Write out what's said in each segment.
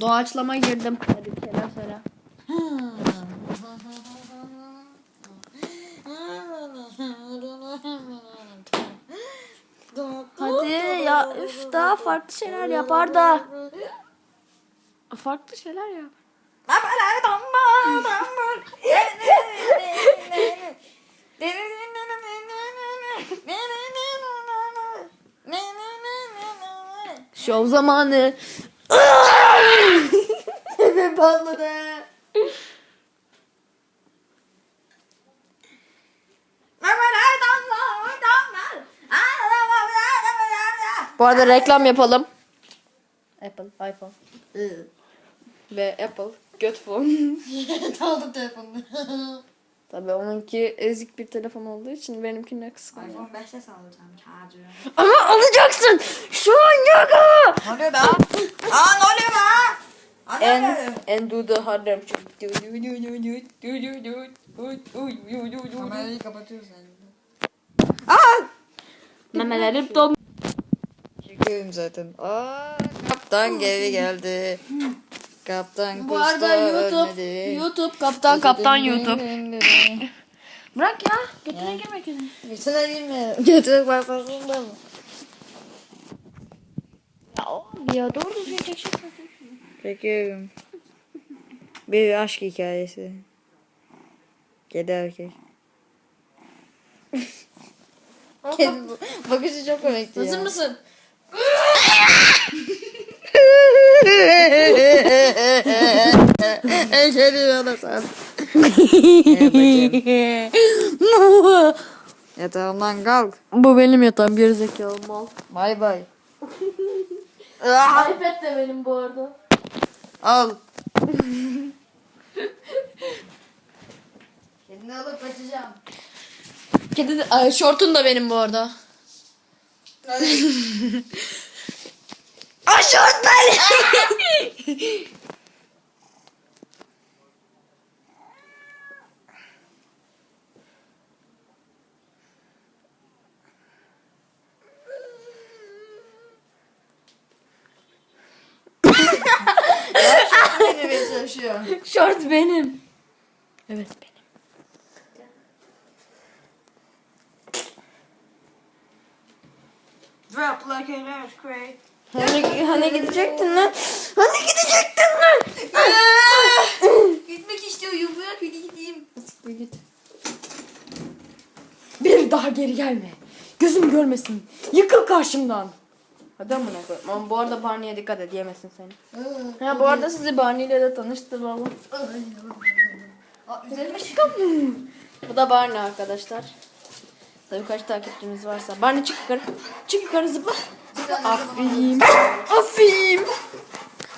Doğaçlama girdim. Hadi bir şeyler. Hadi ya üf daha farklı şeyler yapar da. Farklı şeyler yap. Şov zamanı. Bebe patladı. Bu arada reklam yapalım. Apple, iPhone ve Apple göt phone. Aldım telefonunu. Tabii onunki ezik bir telefon olduğu için benimkine kıskanıyor. iPhone 5'e sallayacağım şarjı. Ama alacaksın. Şu an yok ama. Ne oluyor be? Aa ne oluyor be? Aa, ne oluyor? en do the Harlem Kamerayı kapatıyorsun elinde. Memelerim dom. Çekiyorum zaten. Aa kaptan geri geldi. Kaptan Bu arada YouTube, ölmedi. YouTube kaptan kaptan YouTube. Bırak ya, götüne girmek üzere. Götüne girme. Götüne bakmasında mı? Ya oğlum ya doğru düzgün çekeceksin. Çekiyorum. Bir aşk hikayesi. Kedi erkek. Kedi bu. Bakışı çok komikti Hazır ya. mısın? Kedi bana? Yatağımdan kalk. Bu benim yatağım gerizekalı mal. Bay bay. iPad de benim bu arada. Al. Kedini alıp kaçacağım. Kedi ay, şortun da benim bu arada. Ay şort benim. Çalışıyor. Şort benim. Evet benim. Drop like an earthquake. Hani, hani gidecektin lan? Hani gidecektin lan? Gitmek istiyorum. Bırak beni gideyim. Siktir git. Bir daha geri gelme. Gözüm görmesin. Yıkıl karşımdan. Hadi amına koyayım. Ama bu arada Barney'e dikkat et yemesin seni. Ha bu arada sizi Barney ile de tanıştıralım. Aa, üzerime çıkan Bu da Barney arkadaşlar. Tabii kaç takipçimiz varsa. Barney çık yukarı. Çık yukarı zıpla. Aferin. Aferin.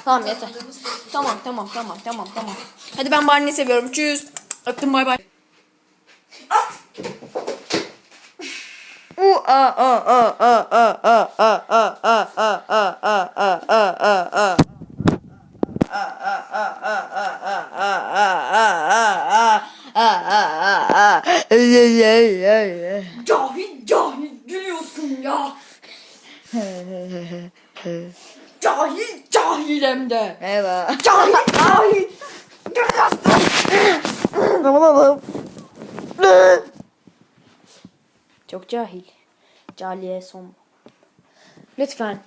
Tamam yeter. Tamam tamam tamam tamam tamam. Hadi ben Barney'i seviyorum. Çüz. Öptüm bay bay. Cahil cahil gülüyorsun ya. Cahil cahil hem de. Merhaba. Cahil cahil. Çok cahil. Cahiliye son. Lütfen.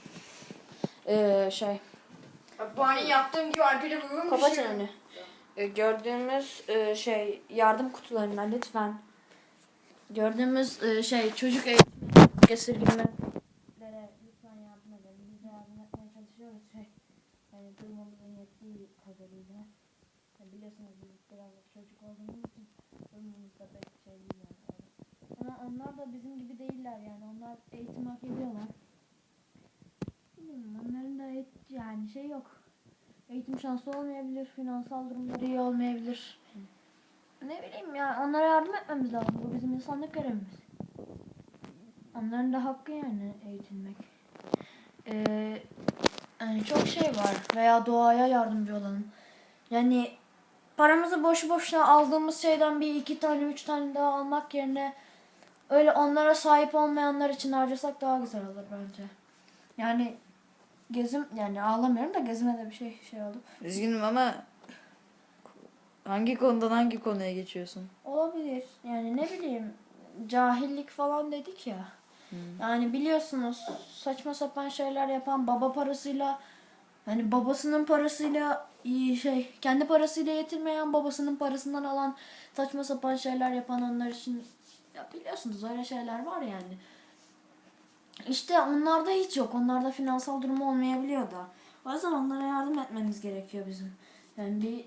Ee, şey. Bani yaptığım gibi arkada vurur Kapat önünü. Ee, gördüğümüz e, şey yardım kutularından lütfen. Gördüğümüz e, şey çocuk eğitimi esirgemelere lütfen yardım edelim. Biz de yardım etmeye çalışıyoruz. Şey, yani durumumuzun yettiği kadarıyla. Yani biliyorsunuz biz biraz çocuk olduğumuz için durumumuz da pek şey değil yani. Ama onlar da bizim gibi değiller yani. Onlar eğitim hak ediyorlar. Bilmiyorum onların da eğit- yani şey yok. Eğitim şansı olmayabilir, finansal durumları iyi olmayabilir. Ne bileyim ya onlara yardım etmemiz lazım. Bu bizim insanlık görevimiz. Onların da hakkı yani eğitilmek. Ee, yani çok şey var. Veya doğaya yardımcı olalım. Yani paramızı boşu boşuna aldığımız şeyden bir iki tane üç tane daha almak yerine öyle onlara sahip olmayanlar için harcasak daha güzel olur bence. Yani gezim yani ağlamıyorum da gezime de bir şey şey oldu. Üzgünüm ama hangi konudan hangi konuya geçiyorsun? Olabilir. Yani ne bileyim cahillik falan dedik ya. Yani biliyorsunuz saçma sapan şeyler yapan baba parasıyla hani babasının parasıyla iyi şey kendi parasıyla yetirmeyen babasının parasından alan saçma sapan şeyler yapan onlar için ya biliyorsunuz öyle şeyler var yani. İşte onlarda hiç yok. Onlarda finansal durumu olmayabiliyor da. O yüzden onlara yardım etmemiz gerekiyor bizim. Yani bir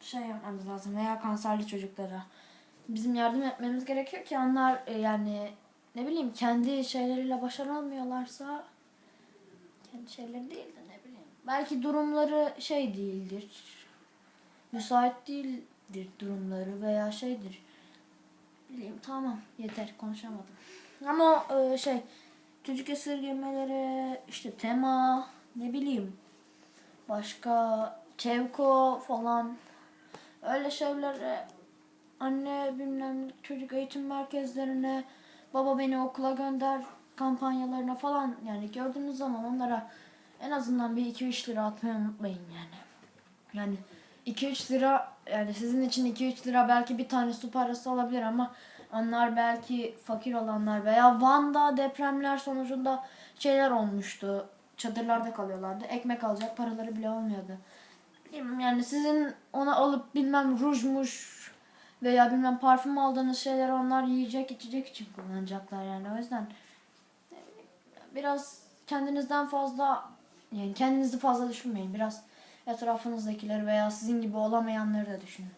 şey yapmamız lazım veya kanserli çocuklara. Bizim yardım etmemiz gerekiyor ki onlar e, yani ne bileyim kendi şeyleriyle başaramıyorlarsa kendi şeyleri değil de ne bileyim. Belki durumları şey değildir. Müsait değildir durumları veya şeydir. Bileyim tamam yeter konuşamadım. Ama e, şey çocuk esirgemeleri işte tema ne bileyim başka Çevko falan öyle şeylere anne bilmem çocuk eğitim merkezlerine baba beni okula gönder kampanyalarına falan yani gördüğünüz zaman onlara en azından bir 2-3 lira atmayı unutmayın yani. Yani 2-3 lira yani sizin için 2-3 lira belki bir tane su parası olabilir ama onlar belki fakir olanlar veya Van'da depremler sonucunda şeyler olmuştu. Çadırlarda kalıyorlardı. Ekmek alacak paraları bile olmuyordu. Yani sizin ona alıp bilmem rujmuş veya bilmem parfüm aldığınız şeyler onlar yiyecek içecek için kullanacaklar yani. O yüzden biraz kendinizden fazla yani kendinizi fazla düşünmeyin. Biraz etrafınızdakileri veya sizin gibi olamayanları da düşünün.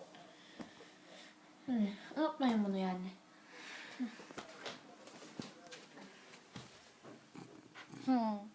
Hani, unutmayın bunu yani. Hmm.